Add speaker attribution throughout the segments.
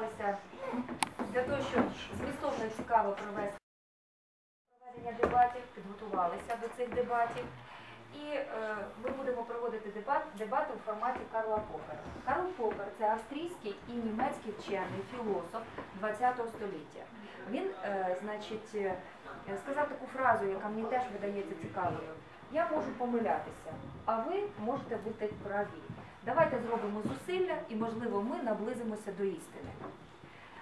Speaker 1: зібралися для того, щоб змістовно і цікаво провести проведення дебатів, підготувалися до цих дебатів. І е, ми будемо проводити дебат, дебати у форматі Карла Попера. Карл Попер це австрійський і німецький вчений філософ ХХ століття. Він, е, значить, е, сказав таку фразу, яка мені теж видається цікавою. Я можу помилятися, а ви можете бути праві. Давайте зробимо зусилля і, можливо, ми наблизимося до істини.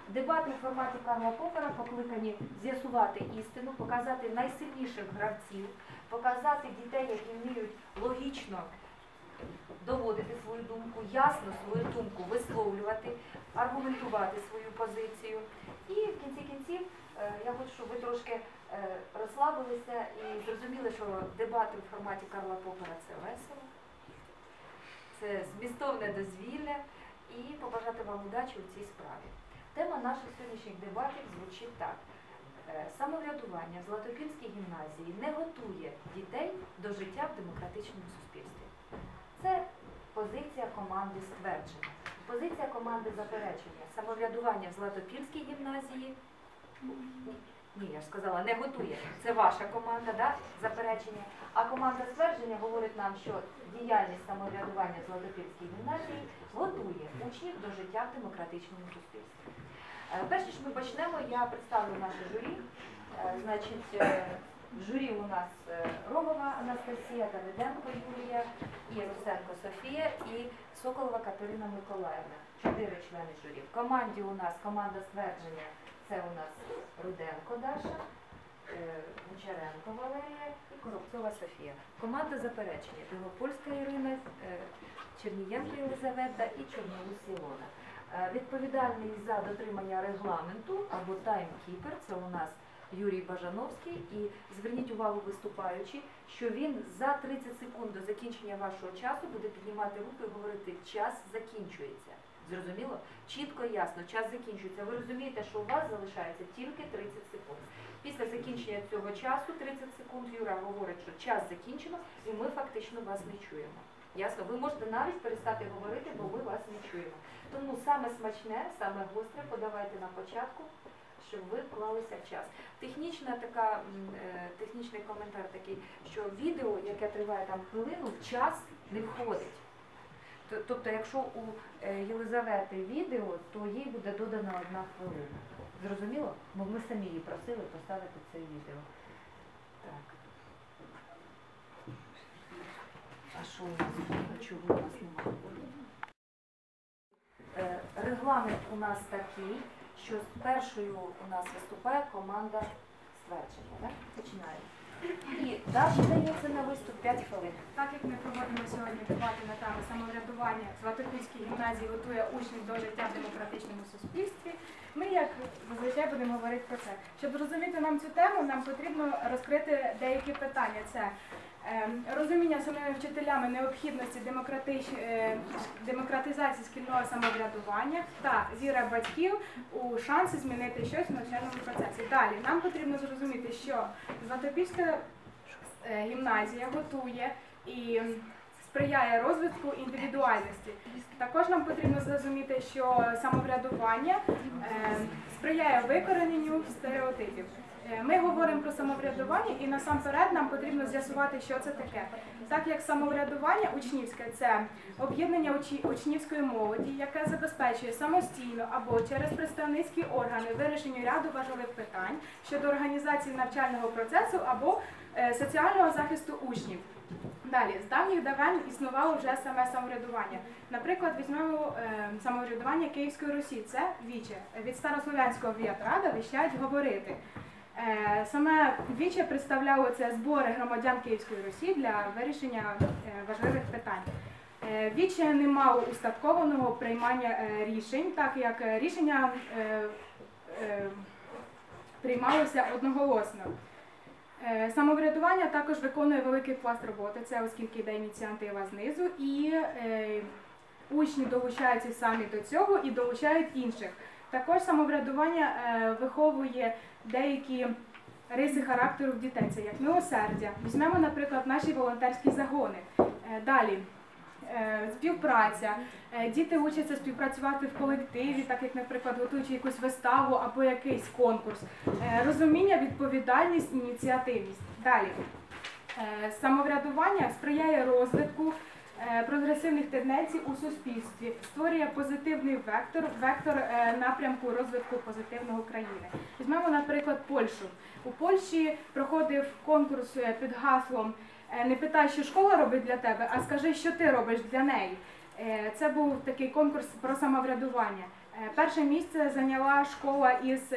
Speaker 1: Дебати у форматі Карла Попера покликані з'ясувати істину, показати найсильніших гравців, показати дітей, які вміють логічно доводити свою думку, ясно свою думку висловлювати, аргументувати свою позицію. І в кінці кінців е, я хочу, щоб ви трошки е, розслабилися і зрозуміли, що дебати у форматі Карла Попера це весело, це змістовне дозвілля і побажати вам удачі у цій справі. Тема наших сьогоднішніх дебатів звучить так. Е, Самоврядування в Златопільській гімназії не готує дітей до життя в демократичному суспільстві. Це позиція команди ствердження. Позиція команди заперечення. Самоврядування в Златопільській гімназії. Ні, я ж сказала, не готує. Це ваша команда, да? заперечення. А команда ствердження говорить нам, що діяльність самоврядування в Златопільській гімназії готує учнів до життя в демократичному суспільстві. Е, Перш ніж ми почнемо, я представлю наше журі. Е, Значить, е, журі у нас Рогова Анастасія, Давиденко Юлія, і Русенко Софія і Соколова Катерина Миколаївна. Чотири члени журі. В команді у нас команда ствердження це у нас Руденко Даша, е, Гончаренко Валерія і Коробцова Софія. Команда заперечення Білопольська Ірина, е, Чернієнко Єлизавета і Чорнолус Ілона. Е, Відповідальний за дотримання регламенту або таймкіпер це у нас Юрій Бажановський. І зверніть увагу виступаючи, що він за 30 секунд до закінчення вашого часу буде піднімати руку і говорити час закінчується. Зрозуміло? Чітко і ясно, час закінчується. Ви розумієте, що у вас залишається тільки 30 секунд. Після закінчення цього часу, 30 секунд, Юра говорить, що час закінчено, і ми фактично вас не чуємо. Ясно? Ви можете навіть перестати говорити, бо ми вас не чуємо. Тому саме смачне, саме гостре подавайте на початку, щоб ви вклалися в час. Технічна така, е, технічний коментар такий, що відео, яке триває там хвилину, в час не входить. Тобто, якщо у е, Єлизавети відео, то їй буде додана одна хвилина. Зрозуміло? Бо ми самі її просили поставити це відео. Так. А що у нас? Чого у нас немає? Е, Регламент у нас такий, що першою у нас виступає команда ствердження. Починаємо. І завжди дається на виступ 5 хвилин.
Speaker 2: Так як ми проводимо сьогодні дебати на тему самоврядування Златопільській гімназії готує учнів до життя в демократичному суспільстві, ми, як зазвичай, будемо говорити про це. Щоб зрозуміти нам цю тему, нам потрібно розкрити деякі питання. Це розуміння самими вчителями необхідності е, демократизації шкільного самоврядування та віра батьків у шанси змінити щось в навчальному процесі. Далі нам потрібно зрозуміти, що Златопільська е, гімназія готує і сприяє розвитку індивідуальності. Також нам потрібно зрозуміти, що самоврядування е, сприяє викорененню стереотипів. Е, Ми говоримо про самоврядування і насамперед нам потрібно з'ясувати, що це таке. Так як самоврядування учнівське це об'єднання учнівської молоді, яке забезпечує самостійно або через представницькі органи вирішення ряду важливих питань щодо організації навчального процесу або е, соціального захисту учнів. Далі, з давніх давен існувало вже саме самоврядування. Наприклад, візьмемо е, самоврядування Київської Русі, це віче. Від старослов'янського віятрада віщають говорити. Е, Саме віче представляло це збори громадян Київської Русі для вирішення е, важливих питань. Е, Віче не мало устаткованого приймання рішень, так як рішення приймалося одноголосно. Самоврядування також виконує великий пласт роботи, це оскільки йде ініціатива знизу, і учні долучаються самі до цього і долучають інших. Також самоврядування виховує деякі риси характеру в дітей, це як милосердя. Візьмемо, наприклад, наші волонтерські загони. Е, далі. е, співпраця. Е, Діти учаться співпрацювати в колективі, так як, наприклад, готуючи якусь виставу або якийсь конкурс. Розуміння, відповідальність, ініціативність. Далі. Самоврядування сприяє розвитку прогресивних тенденцій у суспільстві, створює позитивний вектор, вектор е, напрямку розвитку позитивного країни. Візьмемо, наприклад, Польщу. У Польщі проходив конкурс е, під гаслом е, Не питай, що школа робить для тебе, а скажи, що ти робиш для неї. Е, Це був такий конкурс про самоврядування. Е, Перше місце зайняла школа із.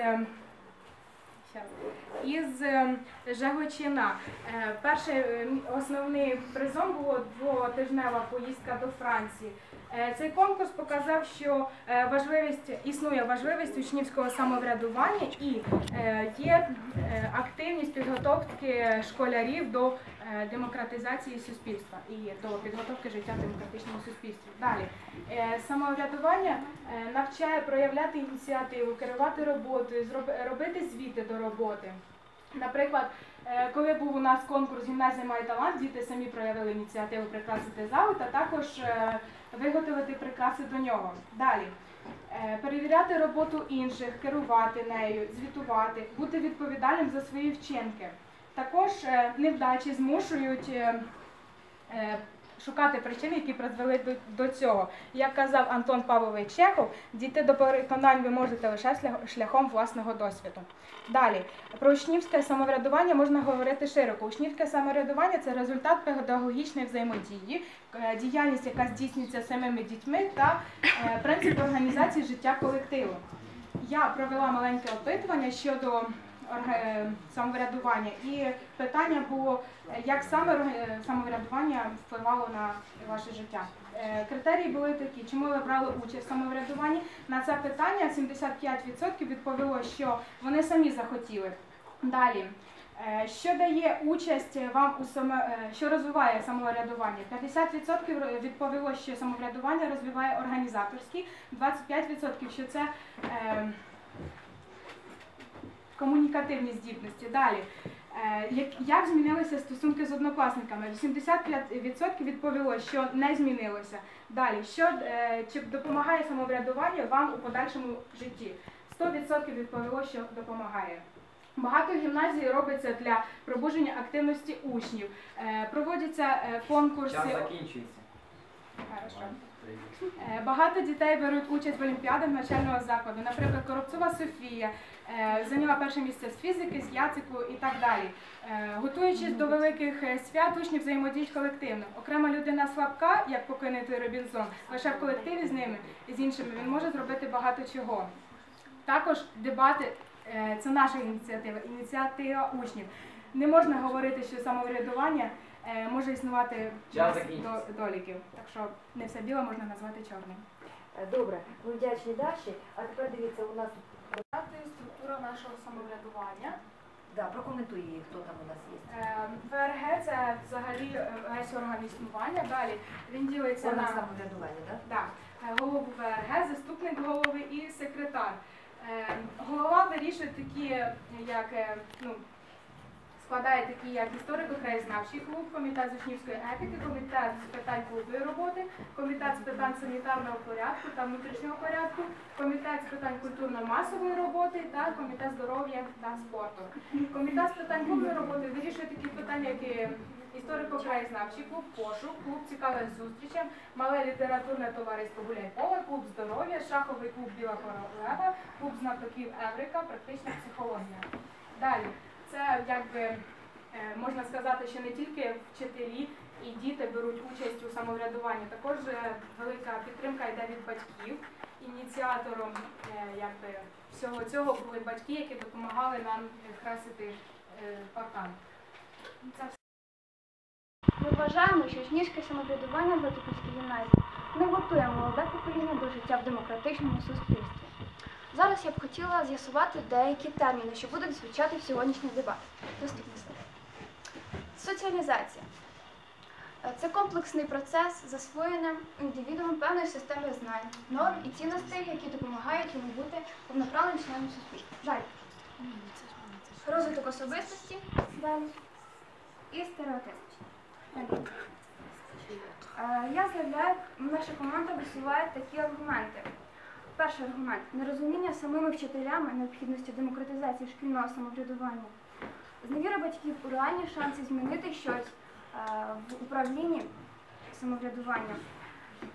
Speaker 2: Із е, Жегочина. Е, Перший е, основний призом було двотижнева поїздка до Франції. Е, Цей конкурс показав, що е, важливість існує важливість учнівського самоврядування і е, є активність підготовки школярів до демократизації суспільства і до підготовки життя в демократичному суспільстві. Далі самоврядування навчає проявляти ініціативу, керувати роботою, робити звіти до роботи. Наприклад, коли був у нас конкурс Гімназія має талант, діти самі проявили ініціативу прикрасити зал та також виготовити прикаси до нього. Далі. Е, Перевіряти роботу інших, керувати нею, звітувати, бути відповідальним за свої вчинки. Також е, невдачі змушують е, шукати причини, які призвели до, до цього. Як казав Антон Павлович Чехов, дійти до переконань ви можете лише шлях- шляхом власного досвіду. Далі, про учнівське самоврядування можна говорити широко. Учнівське самоврядування це результат педагогічної взаємодії, е, діяльність, яка здійснюється самими дітьми, та е, принцип організації життя колективу. Я провела маленьке опитування щодо самоврядування, і питання було, як саме самоврядування впливало на ваше життя. Е, Критерії були такі, чому ви брали участь в самоврядуванні. На це питання 75% відповіло, що вони самі захотіли. Далі. Е, Що дає участь вам у само, е, що розвиває самоврядування? 50% відповіло, що самоврядування розвиває організаторські, 25% що це е, комунікативні здібності. Далі. Е, Як, змінилися стосунки з однокласниками? 85% відповіло, що не змінилося. Далі, що е, чи допомагає самоврядування вам у подальшому житті? 100% відповіло, що допомагає. Багато гімназій робиться для пробудження активності учнів. Е, Проводяться конкурси.
Speaker 3: Час закінчується.
Speaker 2: Хорошо. Багато дітей беруть участь в олімпіадах навчального закладу. Наприклад, Коробцова Софія зайняла перше місце з фізики, з яцику і так далі. Е, Готуючись до великих е, свят, учні взаємодіють колективно. Окрема людина слабка, як покинутий Робінзон, лише в колективі з ними і з іншими він може зробити багато чого. Також дебати е, це наша ініціатива, ініціатива учнів. Не можна говорити, що самоврядування е, може існувати
Speaker 3: Час
Speaker 2: без до- доліків. Так що не все біле можна назвати чорним.
Speaker 1: Е, Добре, ми вдячні Даші. А тепер дивіться, у нас
Speaker 2: Структура нашого самоврядування.
Speaker 1: да, прокоментуй її, хто там у нас є.
Speaker 2: Е, ВРГ це взагалі е, весь орган існування. Далі він ділиться
Speaker 1: Орган
Speaker 2: на
Speaker 1: самоврядування, так?
Speaker 2: Да. Е, голову ВРГ, заступник голови і секретар. Е, Голова вирішує такі, як ну, складає такі, як історико-краєзнавчий клуб, комітет з учнівської етики, комітет з питань клубної роботи, комітет з питань санітарного порядку та внутрішнього порядку, комітет з питань культурно-масової роботи та комітет здоров'я та спорту. Комітет з питань клубної роботи вирішує такі питання, як історико-краєзнавчий клуб, пошук, клуб цікавих зустрічей, мале літературне товариство Гуляй Поле, клуб здоров'я, шаховий клуб Біла королева, клуб знатоків Еврика, практична психологія. Далі, це якби е, можна сказати, що не тільки вчителі і діти беруть участь у самоврядуванні, також е, велика підтримка йде від батьків. Ініціатором е, якби, всього цього були батьки, які допомагали нам красити паркан.
Speaker 4: Ми вважаємо, що учнівське самоврядування в Латипівській гімназії не готує молоде покоління до життя в демократичному суспільстві. Зараз я б хотіла з'ясувати деякі терміни, що будуть звучати в сьогоднішніх дебатах. Наступний слайд. Соціалізація. Е, Це комплексний процес засвоєння індивідуумом певної системи знань, норм і цінностей, які допомагають йому бути повноправним членом суспільства. Далі. Розвиток особистості. Далі. І стереотипи. Е, Я заявляю, наша команда висуває такі аргументи. Перший аргумент нерозуміння самими вчителями необхідності демократизації шкільного самоврядування. Зневіра батьків у реальні шанси змінити щось е, в управлінні самоврядуванням.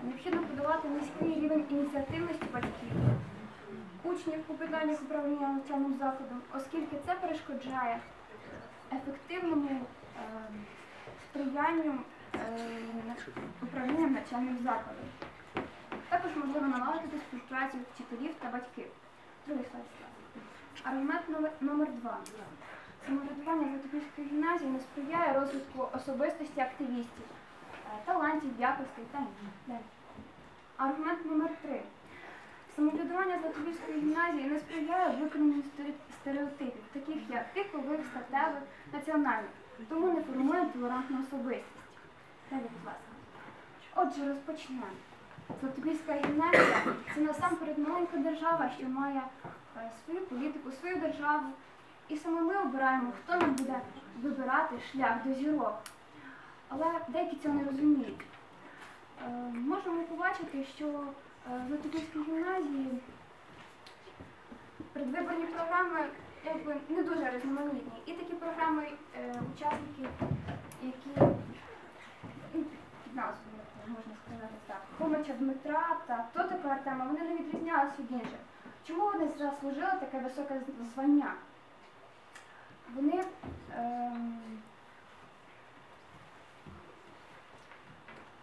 Speaker 4: Необхідно подолати низький рівень ініціативності батьків, учнів у питаннях управління навчальним закладом, оскільки це перешкоджає ефективному е, сприянню е, управлінням навчальним закладом. Також можливо налагодити співпрацю вчителів та батьків. Другий слайд. Аргумент номер, два. Самоврядування Затопільської гімназії не сприяє розвитку особистості активістів, е, талантів, якостей та. Далі. Аргумент номер три. Самоврядування Златопільської гімназії не сприяє виконанню стереотипів, таких як типових, статевих, національних, тому не формує толерантну особистість. Далі, будь ласка. Отже, розпочнемо. Златопільська гімназія це насамперед маленька держава, що має е, свою політику, свою державу. І саме ми обираємо, хто нам буде вибирати шлях до зірок. Але деякі цього не розуміють. Е, Можемо побачити, що е, в Златопільській гімназії предвиборні програми якби не дуже різноманітні. І такі програми учасників, які ну, під назвою, можна сказати так, Хомича Дмитра та то така Артема, вони не відрізнялися від інших. Чому вони заслужили таке високе звання? Вони ем,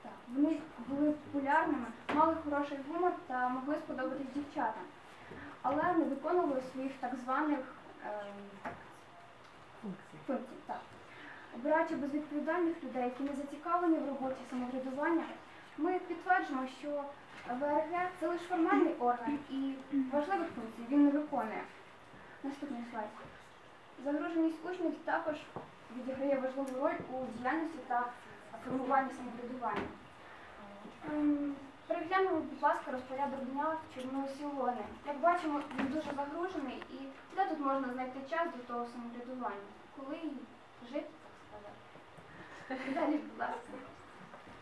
Speaker 4: так, вони були популярними, мали хороший гумор та могли сподобатись дівчатам, але не виконували своїх так званих ем, функцій. Так. Обираючи безвідповідальних людей, які не зацікавлені в роботі самоврядування, ми підтверджуємо, що ВРГ це лише формальний орган і важливих функцій він не виконує. Наступний слайд. Загруженість учнів також відіграє важливу роль у діяльності та формуванні самоврядування. Ем, Переглянемо, будь ласка, розпорядок дня в Чорносі Як бачимо, він дуже загружений і де тут можна знайти час до того самоврядування? Коли жити. Далі, будь ласка.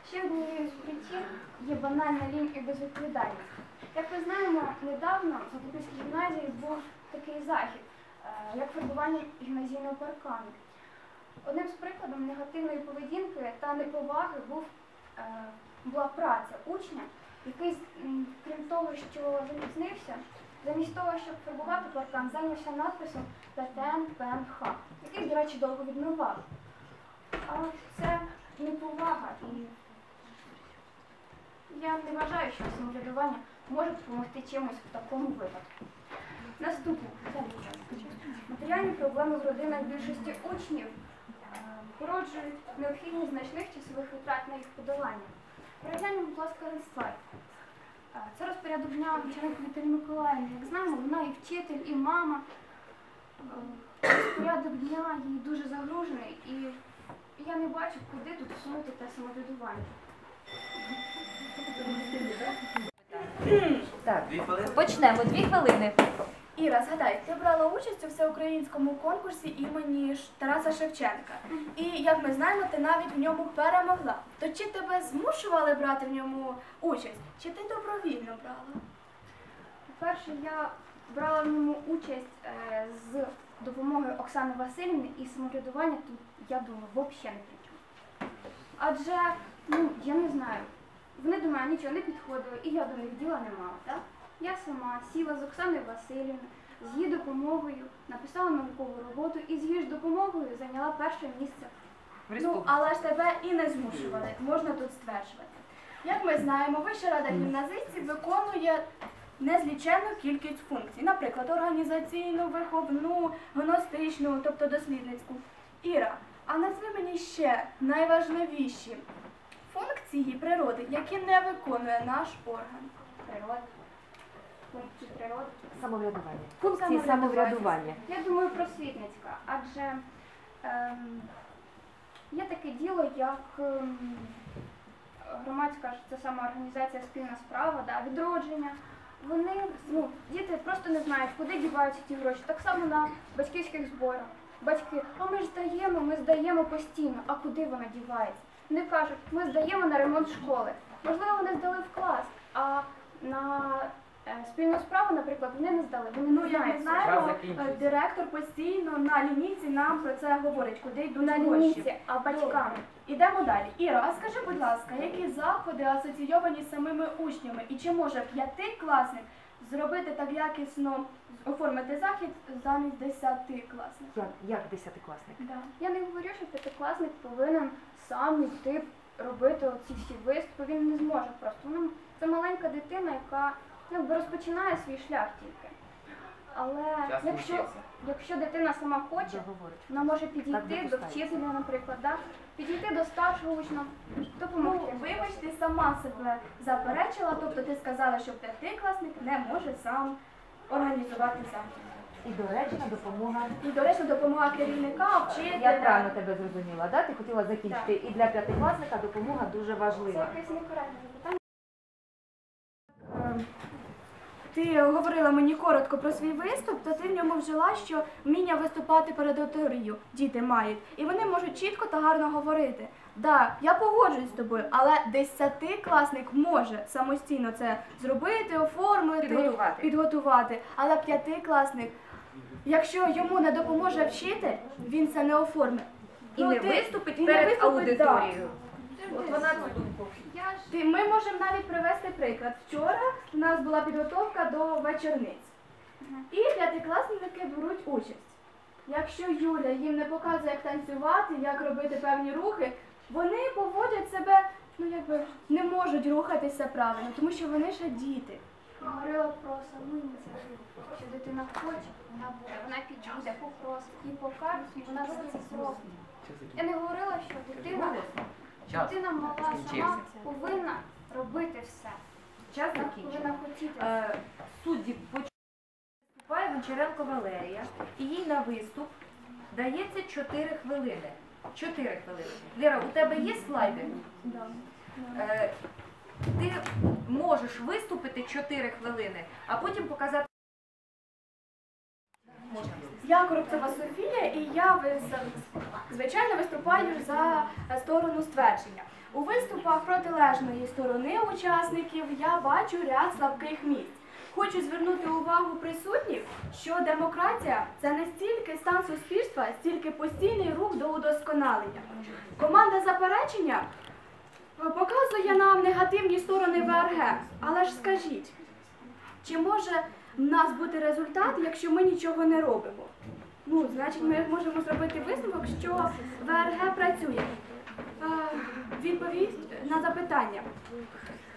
Speaker 4: Ще однією з причин є банальна лінь і безвідповідальність. Як ми знаємо, недавно в Закупівській гімназії був такий захід, е, як фарбування гімназійного паркану. Одним з прикладів негативної поведінки та неповаги був, е, була праця учня, який, крім того, що запізнився, замість того, щоб фарбувати паркан, зайнявся надписом ПТН ПНХ, який, до речі, довго відмивав. А це неповага і я не вважаю, що самоврядування може допомогти чимось в такому випадку. Наступне. Матеріальні проблеми в родинах більшості учнів е, породжують необхідність значних часових витрат на їх подолання. Перегляньмо, будь ласка, слайд. Е, Це розпорядок дня Гончаренко Віталії Миколаївни. Як знаємо, вона і вчитель, і мама. Е, Розпорядок дня їй дуже загружений, і я не бачу, куди тут всунути те самоврядування.
Speaker 1: Так, почнемо. Дві хвилини.
Speaker 5: Іра, згадай, ти брала участь у всеукраїнському конкурсі імені Тараса Шевченка. І як ми знаємо, ти навіть в ньому перемогла. То чи тебе змушували брати в ньому участь, чи ти добровільно брала?
Speaker 4: По-перше, я брала в ньому участь е, з допомогою Оксани Васильівни і самоврядування тут, я думаю, взагалі не при чому. Адже, ну, я не знаю, вони до мене нічого не підходили, і я до них діла не мала. Так? Я сама сіла з Оксаною Васильівною, з її допомогою написала наукову роботу і з її ж допомогою зайняла перше місце.
Speaker 5: Ну, але ж тебе і не змушували, можна тут стверджувати. Як ми знаємо, Вища рада гімназистів виконує незліченну кількість функцій, наприклад, організаційну, виховну, гностичну, тобто дослідницьку. Іра, а назви мені ще найважливіші функції природи, які не виконує наш орган.
Speaker 4: Природи. Функції природи.
Speaker 1: Самоврядування. Функції
Speaker 5: Самоврядування.
Speaker 1: самоврядування.
Speaker 4: Я думаю, просвітницька, адже ем, є таке діло, як ем, громадська це саме організація спільна справа, да, відродження. Вони, ну, діти просто не знають, куди діваються ті гроші. Так само на батьківських зборах. Батьки, а ми ж здаємо, ми здаємо постійно, а куди вона дівається? Вони кажуть, ми здаємо на ремонт школи. Можливо, вони здали в клас, а на е, спільну справу, наприклад, вони не здали. Вони
Speaker 5: Ну,
Speaker 4: не
Speaker 5: ми знаємо, е, директор постійно на лінійці нам про це говорить, куди йдуть
Speaker 4: на
Speaker 5: гроші.
Speaker 4: лінійці, а батьками.
Speaker 5: Ідемо далі. Іра, а скажи, будь ласка, які заходи асоційовані з самими учнями і чи може п'ятикласник зробити так якісно оформити захід замість десятикласник?
Speaker 1: Як, як десятикласник?
Speaker 5: Да.
Speaker 4: Я не говорю, що п'ятикласник повинен сам йти робити оці всі виступи. Він не зможе просто. Ну, це маленька дитина, яка ну, розпочинає свій шлях тільки. Але
Speaker 3: Час
Speaker 4: якщо, якщо дитина сама хоче, вона може підійти до вчителя, наприклад, да? підійти до старшого учня,
Speaker 5: Ну,
Speaker 4: допомогти.
Speaker 5: вибач, ти сама себе заперечила, тобто ти сказала, що п'ятикласник не може сам організувати захід.
Speaker 1: І доречна допомога.
Speaker 5: І, до речі, допомога керівника, вчителя.
Speaker 1: Я правильно тебе зрозуміла, да? Ти хотіла закінчити. І для п'ятикласника допомога дуже
Speaker 4: Це
Speaker 1: важлива.
Speaker 4: якесь некоректне запитання.
Speaker 5: Ем, Ти говорила мені коротко про свій виступ, то ти в ньому вжила, що вміння виступати перед аудиторією діти мають, і вони можуть чітко та гарно говорити. Да, я погоджуюсь з тобою, але десятикласник може самостійно це зробити, оформити,
Speaker 1: Підготувати.
Speaker 5: підготувати. Але п'ятикласник, якщо йому не допоможе вчитель, він це не оформить.
Speaker 1: І
Speaker 5: Ну,
Speaker 1: не
Speaker 5: ти-
Speaker 1: виступить перед
Speaker 5: виступить, да.
Speaker 1: От вона.
Speaker 5: Ти- Ми можемо навіть привести приклад. Вчора у нас була підготовка до вечорниць. І п'ятикласники беруть участь. Якщо Юля їм не показує, як танцювати, як робити певні рухи, вони поводять себе, ну якби не можуть рухатися правильно, тому що вони ще діти.
Speaker 4: говорила про саму ініціативу. Що дитина хоче, вона буде, вона підійде, попросить, їй покажуть, і вона все це зробить. Я не говорила, що дитина,
Speaker 3: Час.
Speaker 4: дитина мала сама повинна робити все.
Speaker 1: Час закінчено. Е, Судді поч- виступає Гончаренко Валерія, і їй на виступ дається 4 хвилини. 4 хвилини. Лера, у тебе є слайди? Е, Ти можеш виступити 4 хвилини, а потім показати.
Speaker 5: Я Коробцева Софія, і я звичайно виступаю за сторону ствердження. У виступах протилежної сторони учасників я бачу ряд слабких місць. Хочу звернути увагу присутніх, що демократія це не стільки стан суспільства, стільки постійний рух до удосконалення. Команда заперечення показує нам негативні сторони ВРГ. Але ж скажіть, чи може в нас бути результат, якщо ми нічого не робимо? Ну, значить, ми можемо зробити висновок, що ВРГ працює. Е, Відповідь на запитання.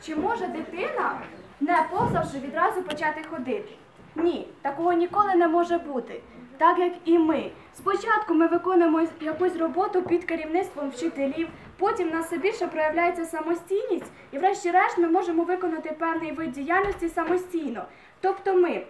Speaker 5: Чи може дитина, не повзавши, відразу почати ходити? Ні, такого ніколи не може бути. Так як і ми. Спочатку ми виконуємо якусь роботу під керівництвом вчителів, потім в нас все більше проявляється самостійність, і врешті-решт ми можемо виконати певний вид діяльності самостійно. Тобто ми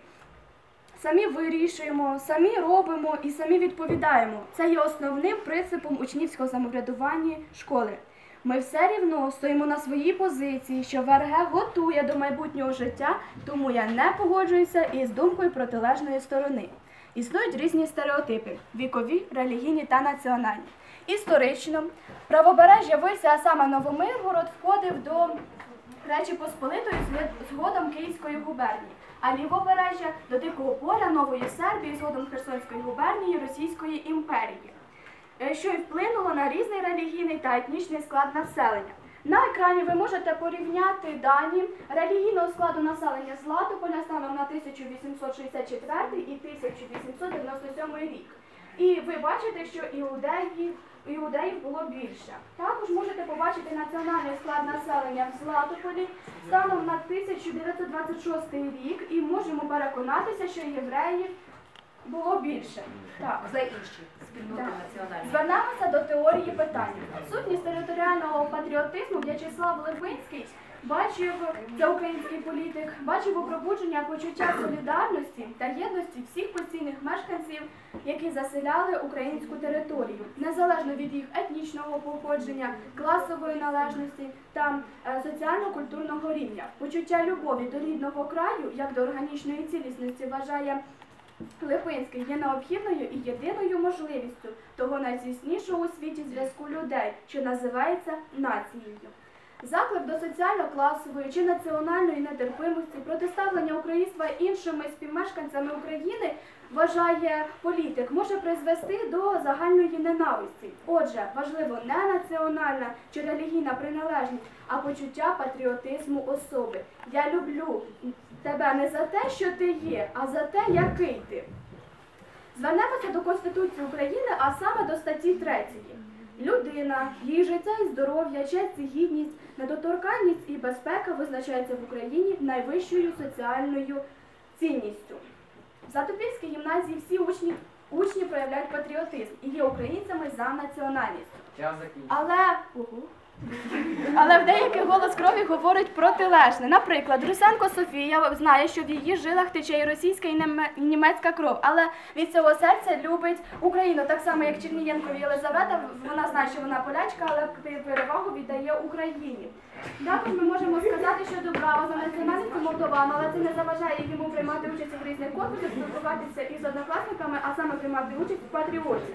Speaker 5: самі вирішуємо, самі робимо і самі відповідаємо. Це є основним принципом учнівського самоврядування школи. Ми все рівно стоїмо на своїй позиції, що ВРГ готує до майбутнього життя, тому я не погоджуюся із думкою протилежної сторони. Існують різні стереотипи вікові, релігійні та національні. Історично правобережжя Вися, а саме Новомиргород, входив до Речі Посполитої згодом Київської губернії, а лівобережжя до Дикого поля Нової Сербії згодом Херсонської губернії Російської імперії, е, що й вплинуло на різний релігійний та етнічний склад населення. На екрані ви можете порівняти дані релігійного складу населення Златополя станом на 1864 і 1897 рік. І ви бачите, що іудеї, іудеїв було більше. Також можете побачити національний склад населення в Златополі станом на 1926 рік і можемо переконатися, що євреїв було більше. Так.
Speaker 1: За інші спільноти
Speaker 5: Так.
Speaker 1: національні.
Speaker 5: Звернемося до теорії питання. Сутність територіального патріотизму В'ячеслав Липинський бачив, це український політик, бачив у пробудження почуття солідарності та єдності всіх постійних мешканців, які заселяли українську територію, незалежно від їх етнічного походження, класової належності та е, соціально-культурного рівня. Почуття любові до рідного краю, як до органічної цілісності, вважає Липинський є необхідною і єдиною можливістю того найзіснішого у світі зв'язку людей, що називається нацією. Заклик до соціально-класової чи національної нетерпимості, протиставлення українства іншими співмешканцями України вважає політик, може призвести до загальної ненависті. Отже, важливо не національна чи релігійна приналежність, а почуття патріотизму особи. Я люблю тебе не за те, що ти є, а за те, який ти. Звернемося до Конституції України, а саме до статті 3. Людина, її життя і здоров'я, честь і гідність, недоторканність і безпека визначаються в Україні найвищою соціальною цінністю. В Затопільській гімназії всі учні, учні проявляють патріотизм і є українцями за національністю.
Speaker 3: Закінчив.
Speaker 5: Але але в деяких голос крові говорить протилежне. Наприклад, Русенко Софія знає, що в її жилах тече і російська, і німецька кров, але від цього серця любить Україну. Так само, як Чернієнко Єлизавета, вона знає, що вона полячка, але перевагу віддає Україні. Також ми можемо сказати, що Дубрава за молдован, але це не заважає йому приймати участь у різних конкурсах, спілкуватися із однокласниками, а саме приймати участь в патріоті.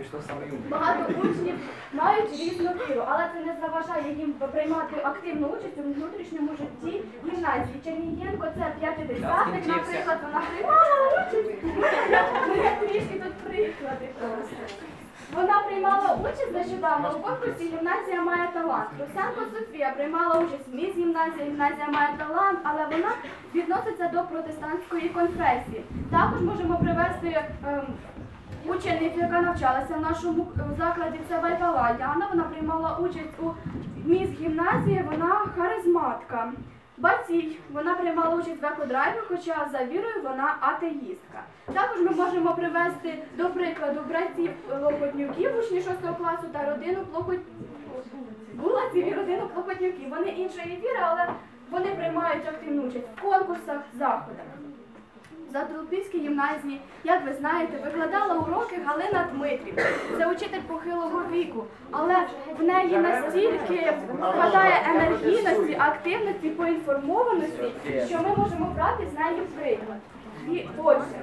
Speaker 5: Багато учнів мають різну віру, але це не заважає їм приймати активну участь у внутрішньому житті гімназії. Чернієнко це п'ятидесятник, наприклад, вона приймала участь. Ну, я трішки тут приклади просто. Вона приймала участь нещодавно у конкурсі Гімназія має талант. Русенко Софія приймала участь в міс гімназія, гімназія має талант, але вона відноситься до протестантської конфесії. Також можемо привести ем, Учениця, яка навчалася в нашому е, закладі, це Вайвала Яна. Вона приймала участь у міс гімназії, вона харизматка. Бацій, вона приймала участь в екодрайві, хоча за вірою вона атеїстка. Також ми можемо привести до прикладу братів Лохотнюків, учні 6 класу та родину. Булаців і родину Плохотнюків. Вони іншої віри, але вони приймають активну участь в конкурсах, заходах. В Затолпільській гімназії, як ви знаєте, викладала уроки Галина Дмитрів. Це учитель похилого віку, але в неї настільки вкладає енергійності, активності, поінформованості, що ми можемо брати з нею приклад. І отже,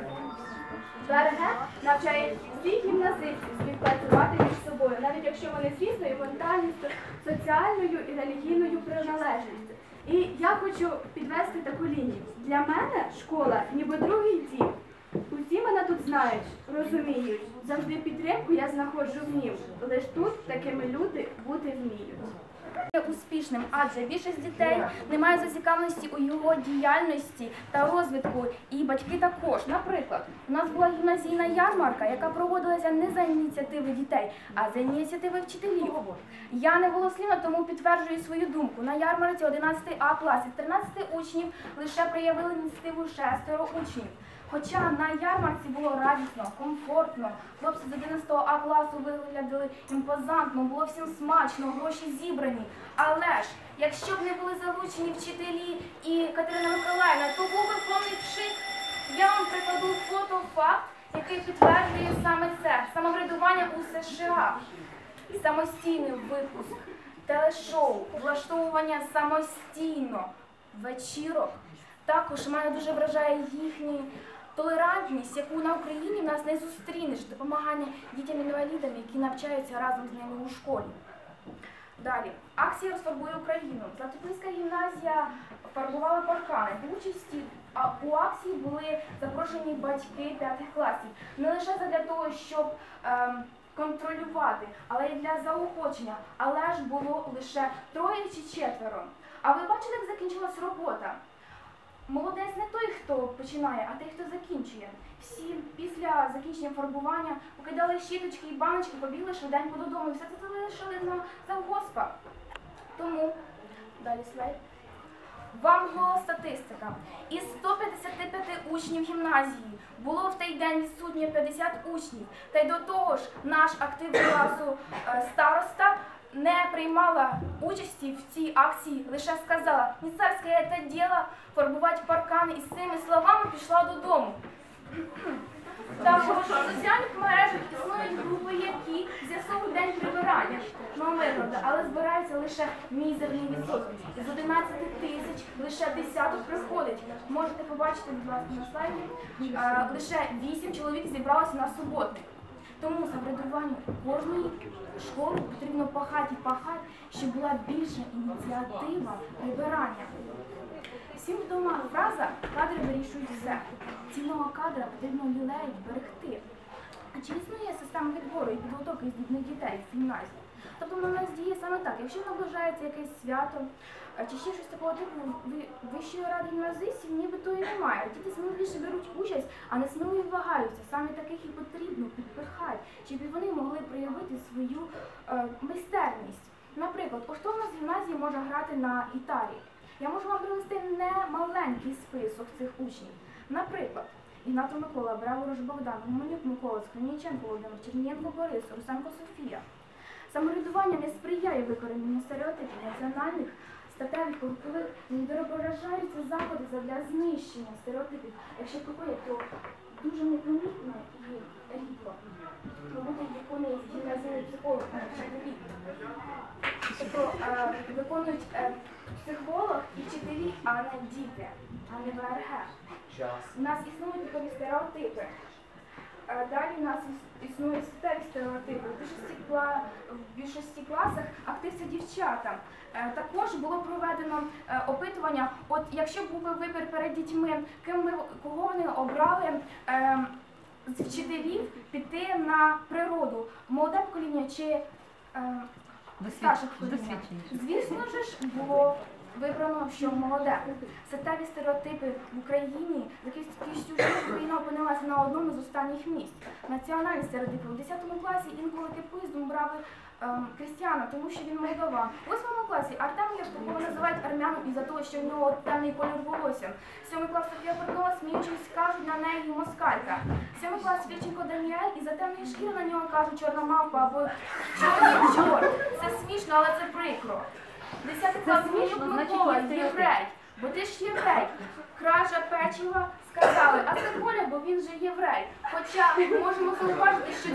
Speaker 5: Береге навчає всіх гімназистів співпрацювати між собою, навіть якщо вони з різною ментальністю, соціальною і релігійною приналежністю. І я хочу підвести таку лінію. Для мене школа ніби другий дім. Усі мене тут знають, розуміють. Завжди підтримку я знаходжу в нім. Лиш тут такими люди бути вміють.
Speaker 6: Є успішним, адже більшість дітей не має зацікавленості у його діяльності та розвитку, і батьки також. Наприклад, у нас була гімназійна ярмарка, яка проводилася не за ініціативи дітей, а за ініціативи вчителів. Я не голослівна, тому підтверджую свою думку. На ярмарці 11 А класі з 13 учнів лише проявили ініціативу шестеро учнів. Хоча на ярмарці було радісно, комфортно, хлопці з 11 А класу виглядали імпозантно, було всім смачно, гроші зібрані. Але ж, якщо б не були залучені вчителі і Катерина Миколаївна, то був би повний пшик. Я вам прикладу фото факт, який підтверджує саме це самоврядування у США, самостійний випуск, телешоу, влаштовування самостійно вечірок. Також мене дуже вражає їхній толерантність, яку на Україні в нас не зустрінеш, допомагання дітям-інвалідам, які навчаються разом з ними у школі. Далі, акція розфарбує Україну. Затопільська гімназія фарбувала паркани. До участі у акції були запрошені батьки п'ятих класів. Не лише для того, щоб ем, контролювати, але й для заохочення. Але ж було лише троє чи четверо. А ви бачили, як закінчилась робота? Молодець не той, хто починає, а той, хто закінчує. Всі після закінчення фарбування покидали щіточки і баночки, побігли швиденько додому. Все це залишили на завгоспа. Тому далі слайд. Вам гола статистика. Із 155 учнів гімназії було в той день відсутньо 50 учнів. Та й до того ж, наш актив класу е, староста не приймала участі в цій акції, лише сказала, не царське це діло фарбувати паркани і з цими словами пішла додому. Також у соціальних мережах існують групи, які з'ясовують день прибирання нового але збираються лише
Speaker 5: мізерний відсоток. Із 11 тисяч лише десяток приходить. Можете побачити, будь ласка, на слайді. Лише 8 чоловік зібралося на суботник. Тому самоврядуванню кожної школи потрібно пахати і пахати, щоб була більша ініціатива прибирання. Всім відома фраза кадри вирішують все. Цінного кадра потрібно лілеїть, берегти. Чи існує система відбору і підготовки здібних дітей в гімназії? Тобто вона нас діє саме так. Якщо наближається якесь свято чи ще щось такого типу, Вищої ради гімназистів нібито і немає. Діти сміливіше беруть участь, а не сміливо вагаються. Саме таких і потрібно підпихати, щоб вони могли проявити свою е, майстерність. Наприклад, у хто в нас в гімназії може грати на гітарі? Я можу вам привести не маленький список цих учнів. Наприклад, Ігнатов Микола, Браворош Богдан, Гуменюк Микола, Скриніченко Володимир, Чернієнко Борис, Русенко Софія. Самоврядування не сприяє викорененню стереотипів національних не відображаються заходи для знищення стереотипів. Якщо проходять, то дуже непомітно і рідко. Роботи виконує гімназійний психолог. Тобто е, виконують е, психолог і вчителі, а не діти, а не ВРГ. У нас існують такі стереотипи. Далі у нас іс- існують статеві стереотипи. В більшості, кла... в більшості класах актив це дівчата. Е, Також було проведено е, опитування, от якщо був вибір перед дітьми, ким ви, кого вони обрали е, з вчителів піти на природу, молоде покоління чи е, старше покоління? Звісно ж, було вибрано, що молоде. Статеві стереотипи в Україні, за жінок Україна опинилася на одному з останніх місць. Національні стереотипи у 10 класі інколи кипизмом брали ем, Крістіана, тому що він молдаван. У 8 класі Артем Євтухова називають армяном із-за того, що в нього темний колір волосся. 7 клас Софія Порнова, сміючись, кажуть на неї москалька. 7 клас Фільченко Даніель і за темної шкіри на нього кажуть чорна мавпа або чорний чорт. Це смішно, але це прикро. 10 клас Мілюк Микола, єврей. Бо ти ж єврей. Кража печива сказали, а це Коля, бо він же єврей. Хоча можемо зауважити, що